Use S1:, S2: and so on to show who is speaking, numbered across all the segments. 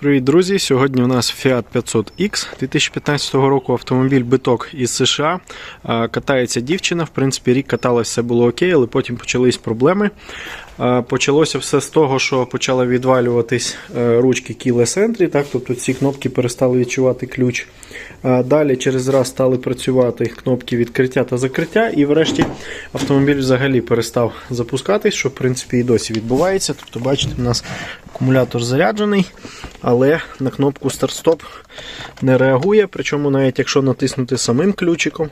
S1: Привіт, друзі! Сьогодні у нас Fiat 500X 2015 року автомобіль биток із США. Катається дівчина. В принципі, рік каталась, все було окей, але потім почались проблеми. Почалося все з того, що почали відвалюватись е, ручки Keyless Entry, так, тобто ці кнопки перестали відчувати ключ. Далі через раз стали працювати кнопки відкриття та закриття, і врешті автомобіль взагалі перестав запускатись, що в принципі і досі відбувається. Тобто, бачите, у нас акумулятор заряджений, але на кнопку старт-стоп не реагує. Причому навіть якщо натиснути самим ключиком,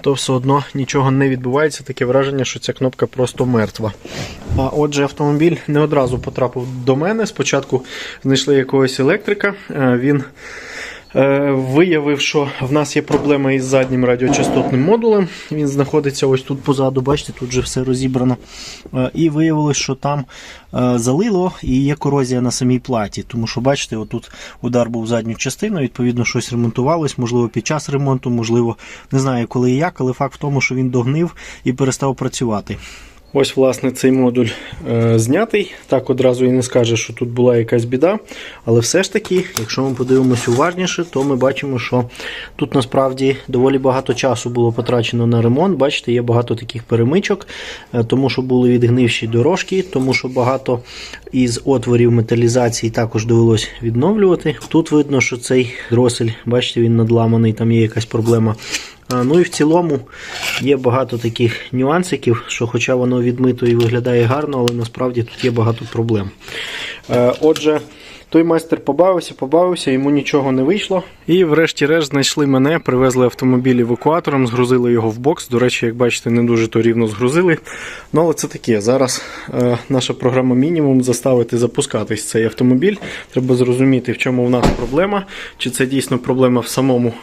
S1: то все одно нічого не відбувається. Таке враження, що ця кнопка просто мертва. А отже, автомобіль не одразу потрапив до мене. Спочатку знайшли якогось електрика. Е, Він виявив, що в нас є проблема із заднім радіочастотним модулем. Він знаходиться ось тут позаду, бачите, тут вже все розібрано. Е, І виявилось, що там е, залило і є корозія на самій платі. Тому що, бачите, отут удар був в задню частину, відповідно, щось ремонтувалось, можливо, під час ремонту, можливо, не знаю коли і як, але факт в тому, що він догнив і перестав працювати. Ось, власне, цей модуль е, знятий. Так одразу і не скаже, що тут була якась біда. Але все ж таки, якщо ми подивимося уважніше, то ми бачимо, що тут насправді доволі багато часу було потрачено на ремонт. Бачите, є багато таких перемичок, е, тому що були відгнивші дорожки, тому що багато із отворів металізації також довелось відновлювати. Тут видно, що цей дросель, бачите, він надламаний, там є якась проблема. Ну і в цілому є багато таких нюансиків, що хоча воно відмито і виглядає гарно, але насправді тут є багато проблем. Е, Отже, той майстер побавився, побавився, йому нічого не вийшло. І врешті-решт знайшли мене, привезли автомобіль евакуатором, згрузили його в бокс. До речі, як бачите, не дуже то рівно згрузили. Ну, але це таке. Зараз е, наша програма мінімум заставити запускатись цей автомобіль. Треба зрозуміти, в чому в нас проблема, чи це дійсно проблема в самому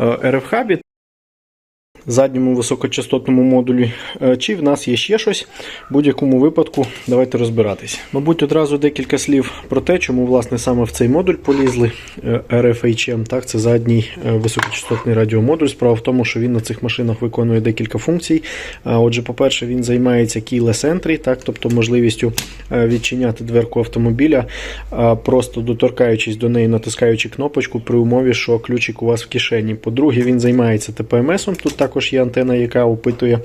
S1: е, RF-хабі задньому високочастотному модулі, е, чи в нас є ще щось. В будь-якому випадку давайте розбиратись. Мабуть, одразу декілька слів про те, чому власне саме в цей модуль полізли е, RFHM. Так, це задній е, високочастотний радіомодуль. Справа в тому, що він на цих машинах виконує декілька функцій. Отже, по-перше, він займається keyless entry, так, тобто можливістю відчиняти дверку автомобіля, просто доторкаючись до неї, натискаючи кнопочку при умові, що ключик у вас в кишені. По-друге, він займається ТПМСом. Тут також є антена, яка опитує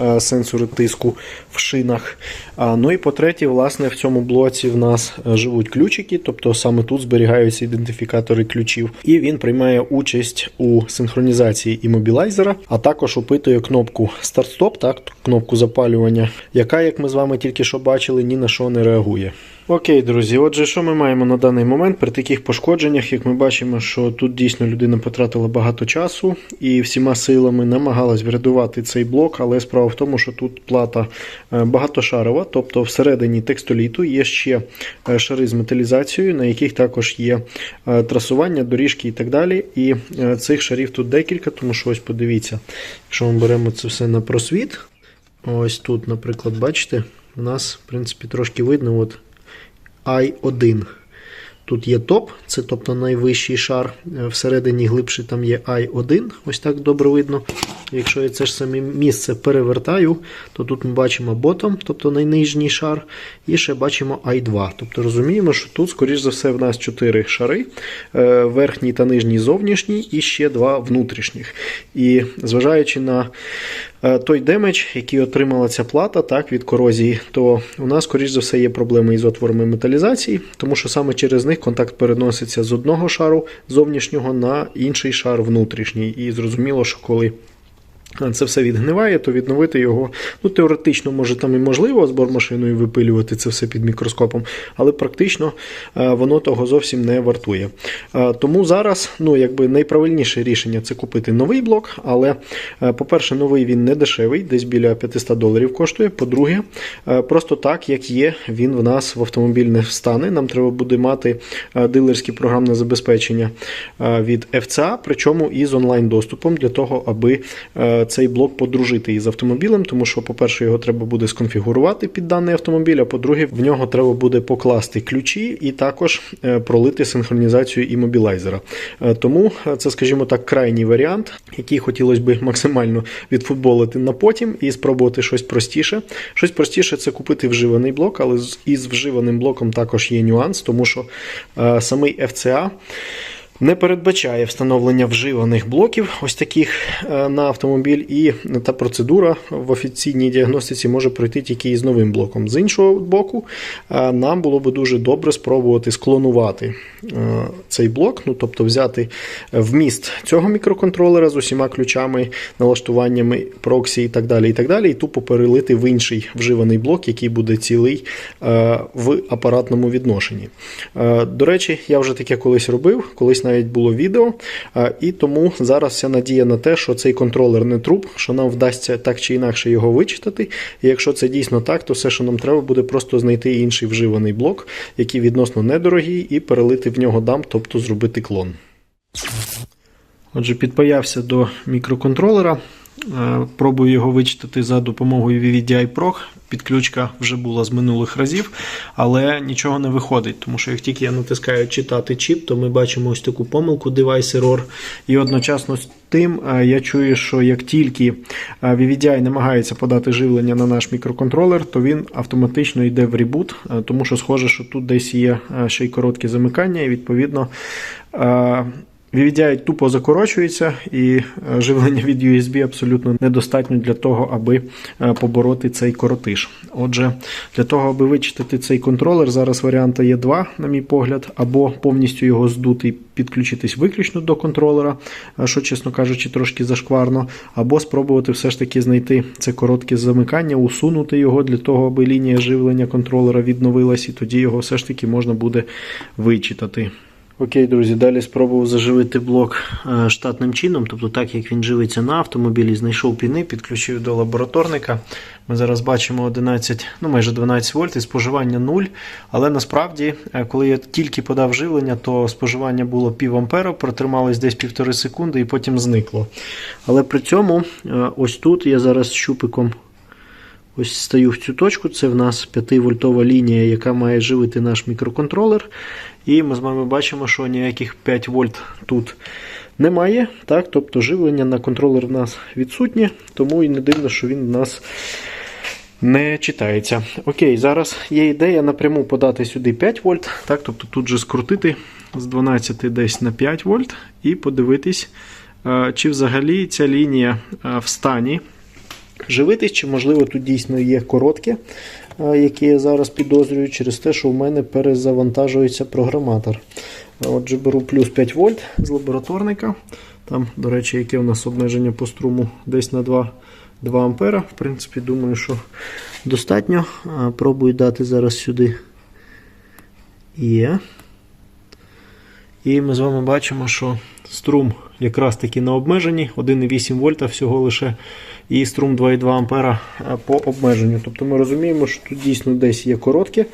S1: е, сенсори тиску в шинах. Ну і по-третє, власне, в цьому блоці в нас е, живуть ключики, тобто саме тут зберігаються ідентифікатори ключів. І він приймає участь у синхронізації імобілайзера, а також опитує кнопку старт-стоп, так, кнопку запалювання, яка, як ми з вами тільки що бачили, ні на що не реагує. Окей, друзі, отже, що ми маємо на даний момент при таких пошкодженнях, як ми бачимо, що тут дійсно людина потратила багато часу і всіма силами намагалась врятувати цей блок, але справа в тому, що тут плата е, багатошарова, тобто всередині текстоліту є ще е, шари з металізацією, на яких також є е, трасування, доріжки і так далі. І цих шарів тут декілька, тому що ось подивіться, якщо ми беремо це все на просвіт, ось тут, наприклад, бачите, у нас, в принципі, трошки видно. от I1. Тут є топ, це тобто найвищий шар. Е, Всередині глибше там є I1, ось так добре видно. Якщо я це ж саме місце перевертаю, то тут ми бачимо bottom, тобто найнижній шар, і ще бачимо I2. Тобто розуміємо, що тут, скоріш за все, в нас 4 шари: е, верхній та нижній зовнішній, і ще два внутрішніх. І зважаючи на той демедж, який отримала ця плата так, від корозії, то у нас, скоріш за все, є проблеми із отворами металізації, тому що саме через них контакт переноситься з одного шару зовнішнього на інший шар внутрішній. І зрозуміло, що коли це все відгниває, то відновити його ну, теоретично, може там і можливо з бормашиною випилювати це все під мікроскопом, але практично е, воно того зовсім не вартує. Е, Тому зараз ну, якби найправильніше рішення це купити новий блок, але, е, по-перше, новий він не дешевий, десь біля 500 доларів коштує. По-друге, е, просто так, як є, він в нас в автомобіль не встане. Нам треба буде мати е, дилерське програмне забезпечення е, від FCA, причому із онлайн-доступом для того, аби е, е, цей блок подружити із автомобілем, тому що, по-перше, його треба буде сконфігурувати під даний автомобіль, а по-друге, в нього треба буде покласти ключі і також е, пролити синхронізацію імобілайзера. Е, Тому е, це, скажімо так, крайній варіант, який хотілося б максимально відфутболити на потім і спробувати щось простіше. Щось простіше це купити вживаний блок, але із вживаним блоком також є нюанс, тому що самий FCA не передбачає встановлення вживаних блоків, ось таких е, на автомобіль, і та процедура в офіційній діагностиці може пройти тільки із новим блоком. З іншого боку, е, нам було би дуже добре спробувати склонувати е, цей блок, ну тобто взяти вміст цього мікроконтролера з усіма ключами, налаштуваннями проксі і так далі, і так далі, і тупо перелити в інший вживаний блок, який буде цілий в апаратному відношенні. До речі, я вже таке колись робив, колись навіть було відео, і тому зараз вся надія на те, що цей контролер не труп, що нам вдасться так чи інакше його вичитати. І якщо це дійсно так, то все, що нам треба, буде просто знайти інший вживаний блок, який відносно недорогий, і перелити в нього дам, тобто зробити клон. Отже, підпаявся до мікроконтролера. Е, Пробую його вичитати за допомогою VVDI Pro. Підключка вже була з минулих разів, але нічого не виходить, тому що як тільки я натискаю читати чіп, то ми бачимо ось таку помилку Device Error. І одночасно з тим е, я чую, що як тільки е, VVDI намагається подати живлення на наш мікроконтролер, то він автоматично йде в ребут, тому що схоже, що тут десь є ще й короткі замикання, і відповідно. VVDI тупо закорочується, і е, живлення від USB абсолютно недостатньо для того, аби е, побороти цей коротиш. Отже, для того, аби вичитати цей контролер, зараз варіанти є два, на мій погляд, або повністю його здути і підключитись виключно до контролера, е, що, чесно кажучи, трошки зашкварно, або спробувати все ж таки знайти це коротке замикання, усунути його для того, аби лінія живлення контролера відновилась, і тоді його все ж таки можна буде вичитати. Окей, друзі, далі спробував заживити блок е, штатним чином, тобто так як він живиться на автомобілі, знайшов піни, підключив до лабораторника. Ми зараз бачимо 11, ну майже 12 вольт і споживання 0. Але насправді, е, коли я тільки подав живлення, то споживання було пів ампера, протрималось десь півтори секунди і потім зникло. Але при цьому, е, ось тут я зараз щупиком Ось стаю в цю точку, це в нас 5-вольтова лінія, яка має живити наш мікроконтролер. І ми з вами бачимо, що ніяких 5 вольт тут немає. Так? Тобто живлення на контролер в нас відсутнє, тому і не дивно, що він в нас не читається. Окей, зараз є ідея напряму подати сюди 5 вольт. Так? Тобто тут же скрутити з 12 десь на 5 вольт і подивитись, е, чи взагалі ця лінія е, в стані живитись, чи, можливо, тут дійсно є коротке, яке я зараз підозрюю, через те, що в мене перезавантажується програматор. Отже, беру плюс 5 вольт з лабораторника. Там, до речі, яке у нас обмеження по струму десь на 2, 2 ампера. В принципі, думаю, що достатньо. Пробую дати зараз сюди є. І ми з вами бачимо, що струм якраз таки на обмеженні 1,8 вольта всього лише і струм 2,2 ампера по обмеженню. Тобто ми розуміємо, що тут дійсно десь є коротке,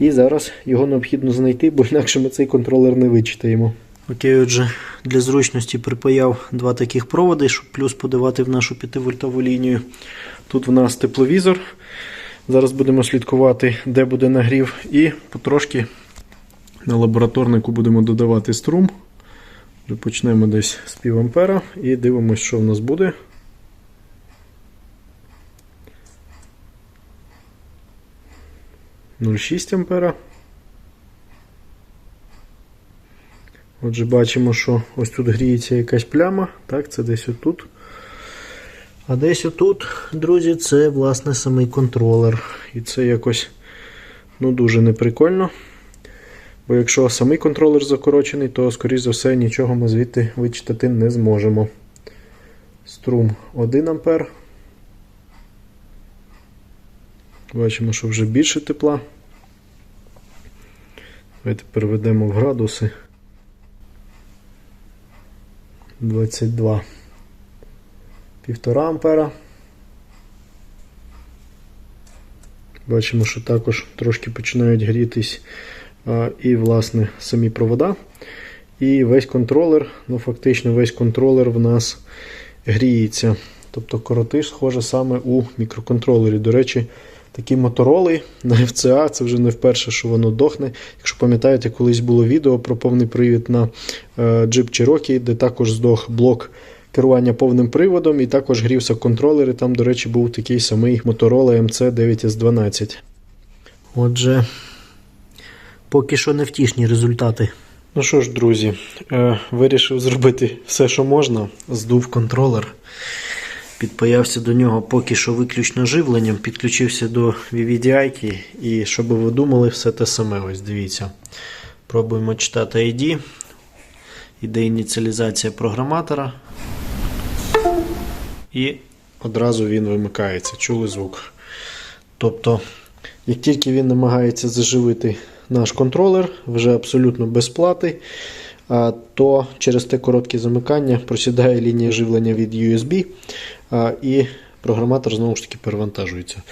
S1: і зараз його необхідно знайти, бо інакше ми цей контролер не вичитаємо. Окей, отже, для зручності припаяв два таких проводи, щоб плюс подавати в нашу 5-вольтову лінію. Тут в нас тепловізор. Зараз будемо слідкувати, де буде нагрів, і потрошки на лабораторнику будемо додавати струм. Почнемо десь з пів ампера і дивимося, що в нас буде. Нуль шість ампера. Отже, бачимо, що ось тут гріється якась пляма. Так, це десь отут. А десь отут, друзі, це власне самий контролер. І це якось ну, дуже неприкольно. Бо якщо самий контролер закорочений, то, скоріш за все, нічого ми звідти вичитати не зможемо. Струм 1 ампер. Бачимо, що вже більше тепла. Давайте переведемо в градуси. 22. 1,5 ампера. Бачимо, що також трошки починають грітись а, і, власне, самі провода. І весь контролер, ну фактично весь контролер в нас гріється. тобто коротиш, схоже саме у мікроконтролері. До речі, такі мотороли на FCA, це вже не вперше, що воно дохне. Якщо пам'ятаєте, колись було відео про повний привід на е, Jeep Cherokee, де також здох блок керування повним приводом, і також грівся контролер. І там, до речі, був такий самий Motorola MC9S12.
S2: Отже, поки що невтішні результати.
S1: Ну що ж, друзі, е, вирішив зробити все, що можна.
S2: Здув контролер. Підпаявся до нього поки що виключно живленням, підключився до VVDI, і що би ви думали, все те саме. Ось дивіться. Пробуємо читати ID. Іде ініціалізація програматора.
S1: І одразу він вимикається. Чули звук. Тобто, як тільки він намагається заживити наш контролер, вже абсолютно безплатний, то через те коротке замикання просідає лінія живлення від USB, і програматор знову ж таки перевантажується.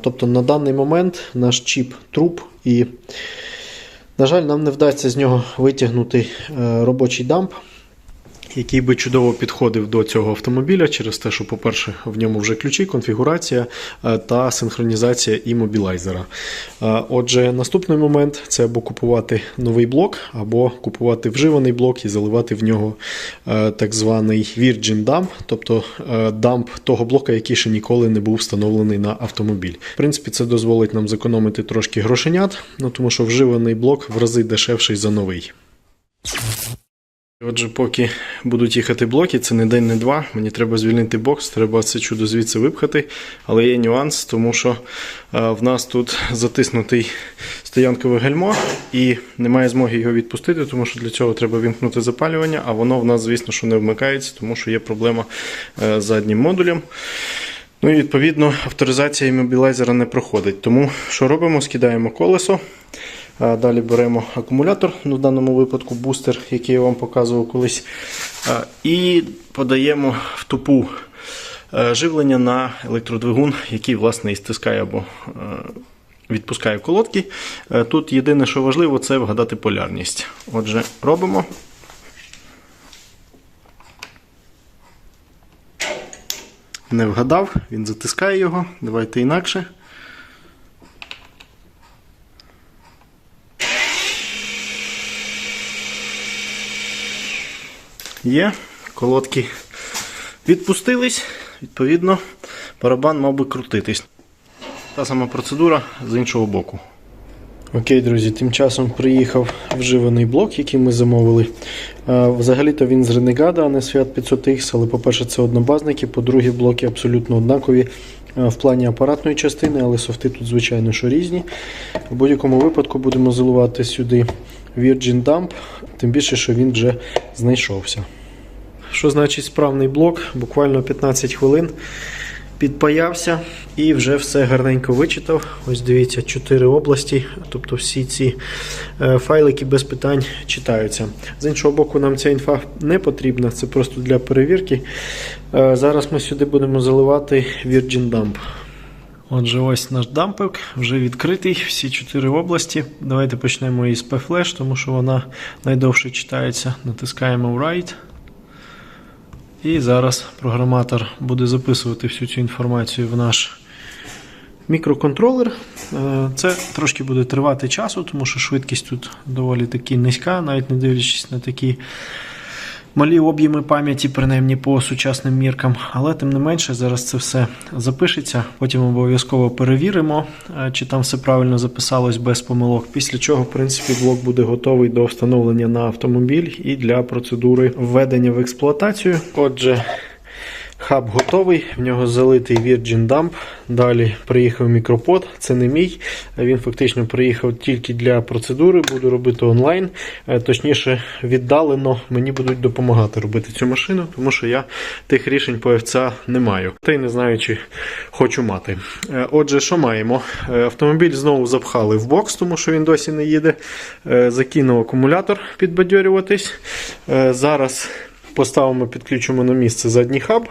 S1: Тобто на даний момент наш чіп труп і, на жаль, нам не вдасться з нього витягнути е, робочий дамп який би чудово підходив до цього автомобіля через те, що, по-перше, в ньому вже ключі, конфігурація е, та синхронізація імобілайзера. Е, Отже, наступний момент це або купувати новий блок, або купувати вживаний блок і заливати в нього е, так званий Virgin Dump, тобто дамп того блока, який ще ніколи не був встановлений на автомобіль. В принципі, це дозволить нам зекономити трошки грошенят, ну, тому що вживаний блок в рази дешевший за новий. Отже, поки будуть їхати блоки, це не день, не два. Мені треба звільнити бокс, треба це чудо звідси випхати. Але є нюанс, тому що е, в нас тут затиснутий стоянкове гальмо і немає змоги його відпустити, тому що для цього треба вімкнути запалювання, а воно в нас, звісно, що не вмикається, тому що є проблема е, з заднім модулем. Ну і відповідно авторизація іммобілайзера не проходить. Тому що робимо? Скидаємо колесо. Далі беремо акумулятор, ну, в даному випадку бустер, який я вам показував колись. І подаємо в тупу е, живлення на електродвигун, який власне і стискає або е, відпускає колодки. Е, Тут єдине, що важливо, це вгадати полярність. Отже, робимо. Не вгадав, він затискає його. Давайте інакше. Є, колодки відпустились, відповідно, барабан мав би крутитись. Та сама процедура з іншого боку. Окей, друзі, тим часом приїхав вживаний блок, який ми замовили. Взагалі-то він з Renegade, а не з Fiat 500X, але, по-перше, це однобазники, по-друге, блоки абсолютно однакові в плані апаратної частини, але софти тут, звичайно, що різні. В будь-якому випадку будемо заливати сюди Virgin Dump, тим більше, що він вже знайшовся. Що значить справний блок? Буквально 15 хвилин підпаявся і вже все гарненько вичитав. Ось дивіться, 4 області, тобто всі ці е, файлики без питань читаються. З іншого боку, нам ця інфа не потрібна, це просто для перевірки. Е, Зараз ми сюди будемо заливати Virgin Dump. Отже, ось наш дампик вже відкритий, всі чотири області. Давайте почнемо із P-Flash, тому що вона найдовше читається. Натискаємо Write. І зараз програматор буде записувати всю цю інформацію в наш мікроконтролер. Е, Це трошки буде тривати часу, тому що швидкість тут доволі таки низька, навіть не дивлячись на такі малі об'єми пам'яті, принаймні по сучасним міркам. Але тим не менше, зараз це все запишеться. Потім обов'язково перевіримо, е, чи там все правильно записалось без помилок. Після чого, в принципі, блок буде готовий до встановлення на автомобіль і для процедури введення в експлуатацію. Отже. Хаб готовий, в нього залитий Virgin Dump. Далі приїхав мікропод, це не мій. Він фактично приїхав тільки для процедури, буду робити онлайн. Е, Точніше, віддалено мені будуть допомагати робити цю машину, тому що я тих рішень по FCA не маю. Та й не знаю, чи хочу мати. Е, Отже, що маємо? Е, Автомобіль знову запхали в бокс, тому що він досі не їде. Закинув акумулятор підбадьорюватись. Зараз. Поставимо, підключимо на місце задній хаб.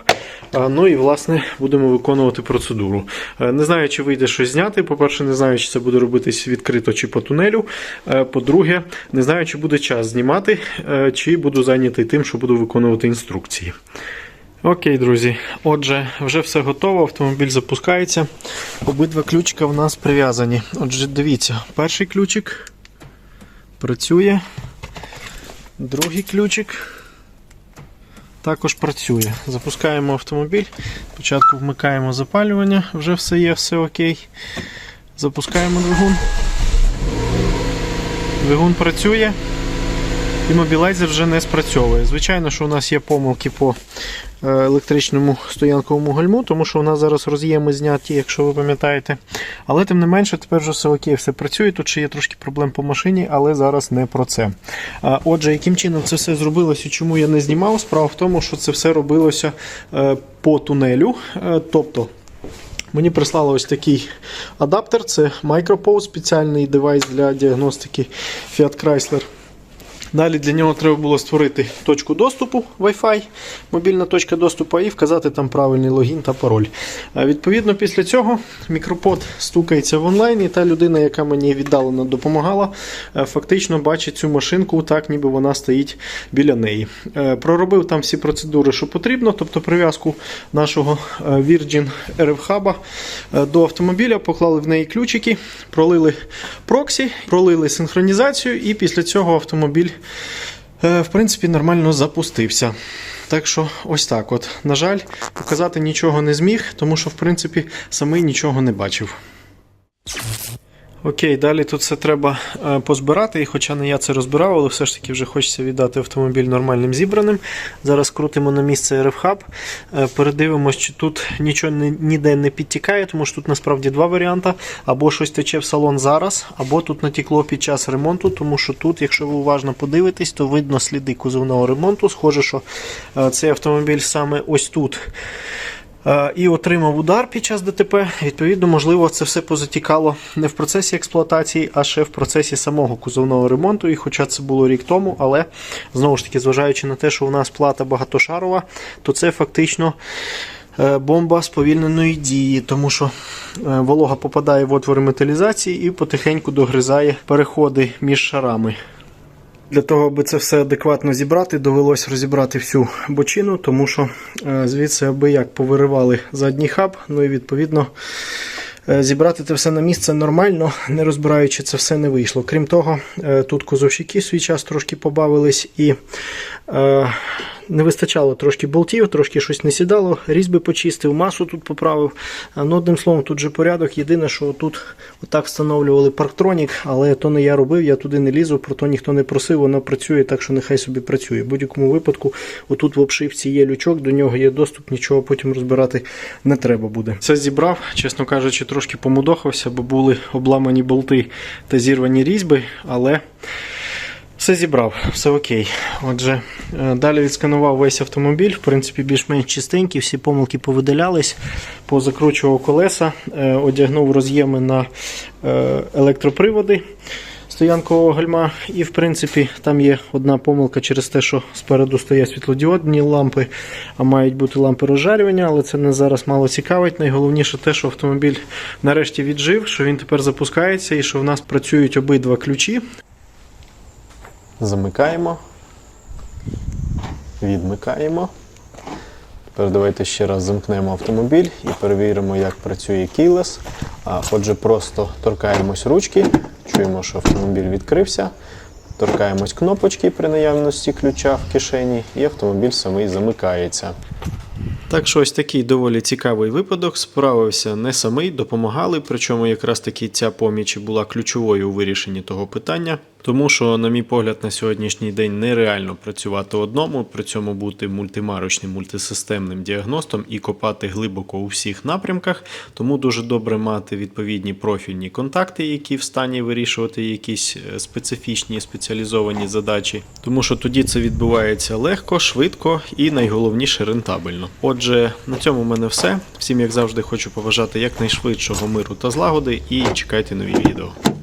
S1: Ну і власне будемо виконувати процедуру. Е, Не знаю, чи вийде щось зняти. По-перше, не знаю, чи це буде робитись відкрито чи по тунелю. Е, По-друге, не знаю, чи буде час знімати, е, чи буду зайнятий тим, що буду виконувати інструкції. Окей, друзі. Отже, вже все готово, автомобіль запускається. Обидва ключика в нас прив'язані. Отже, дивіться, перший ключик працює, другий ключик також працює. Запускаємо автомобіль. Спочатку вмикаємо запалювання, вже все є, все окей. Запускаємо двигун. Двигун працює. І мобілайзер вже не спрацьовує. Звичайно, що у нас є помилки по е, електричному стоянковому гальму, тому що у нас зараз роз'єми зняті, якщо ви пам'ятаєте. Але тим не менше, тепер вже все окей, все працює. Тут ще є трошки проблем по машині, але зараз не про це. Отже, яким чином це все зробилося, чому я не знімав? Справа в тому, що це все робилося е, по тунелю. Е, Тобто. Мені прислали ось такий адаптер, це MicroPose, спеціальний девайс для діагностики Fiat Chrysler. Далі для нього треба було створити точку доступу Wi-Fi, мобільна точка доступу, і вказати там правильний логін та пароль. Відповідно, після цього мікропод стукається в онлайн, і та людина, яка мені віддалено допомагала, е, фактично бачить цю машинку так, ніби вона стоїть біля неї. Е, Проробив там всі процедури, що потрібно, тобто прив'язку нашого е, Virgin RF Hub до автомобіля, поклали в неї ключики, пролили проксі, пролили синхронізацію, і після цього автомобіль в принципі нормально запустився. Так що ось так. от. На жаль, показати нічого не зміг, тому що в принципі самий нічого не бачив. Окей, далі тут все треба е, позбирати, і хоча не я це розбирав, але все ж таки вже хочеться віддати автомобіль нормальним зібраним. Зараз крутимо на місце RF Hub, е, передивимось, чи тут нічого ніде не підтікає, тому що тут насправді два варіанти. Або щось тече в салон зараз, або тут натекло під час ремонту, тому що тут, якщо ви уважно подивитесь, то видно сліди кузовного ремонту. Схоже, що е, цей автомобіль саме ось тут і отримав удар під час ДТП. Відповідно, можливо, це все позатікало не в процесі експлуатації, а ще в процесі самого кузовного ремонту. І хоча це було рік тому, але знову ж таки, зважаючи на те, що у нас плата багатошарова, то це фактично. е, Бомба сповільненої дії, тому що е, волога попадає в отвори металізації і потихеньку догризає переходи між шарами. Для того, аби це все адекватно зібрати, довелось розібрати всю бочину, тому що е, звідси аби як повиривали задній хаб, ну і відповідно е, зібрати це все на місце нормально, не розбираючи це все не вийшло. Крім того, е, тут козовщики свій час трошки побавились і не вистачало трошки болтів, трошки щось не сідало, різьби почистив, масу тут поправив. Ну, одним словом, тут же порядок. Єдине, що тут отак встановлювали парктронік, але то не я робив, я туди не лізу, про то ніхто не просив, воно працює, так що нехай собі працює. В будь-якому випадку, отут в обшивці є лючок, до нього є доступ, нічого потім розбирати не треба буде. Це зібрав, чесно кажучи, трошки помудохався, бо були обламані болти та зірвані різьби, але. Все зібрав, все окей. Отже, е, далі відсканував весь автомобіль. В принципі, більш-менш чистенький, всі помилки повидалялись, позакручував колеса, е, одягнув роз'єми на е, електроприводи стоянкового гальма. І, в принципі, там є одна помилка через те, що спереду стоять світлодіодні лампи, а мають бути лампи розжарювання, але це не зараз мало цікавить. Найголовніше те, що автомобіль нарешті віджив, що він тепер запускається і що в нас працюють обидва ключі.
S2: Замикаємо. Відмикаємо. Тепер давайте ще раз замкнемо автомобіль і перевіримо, як працює. А, Отже, просто торкаємось ручки, чуємо, що автомобіль відкрився. Торкаємось кнопочки при наявності ключа в кишені, і автомобіль самий замикається.
S1: Так що ось такий доволі цікавий випадок. Справився не самий, допомагали. Причому якраз таки ця поміч була ключовою у вирішенні того питання. Тому що, на мій погляд, на сьогоднішній день нереально працювати одному, при цьому бути мультимарочним, мультисистемним діагностом і копати глибоко у всіх напрямках. Тому дуже добре мати відповідні профільні контакти, які в стані вирішувати якісь е, специфічні спеціалізовані задачі. Тому що тоді це відбувається легко, швидко і найголовніше рентабельно. Отже, на цьому в мене все. Всім, як завжди, хочу побажати якнайшвидшого миру та злагоди і чекайте нові відео.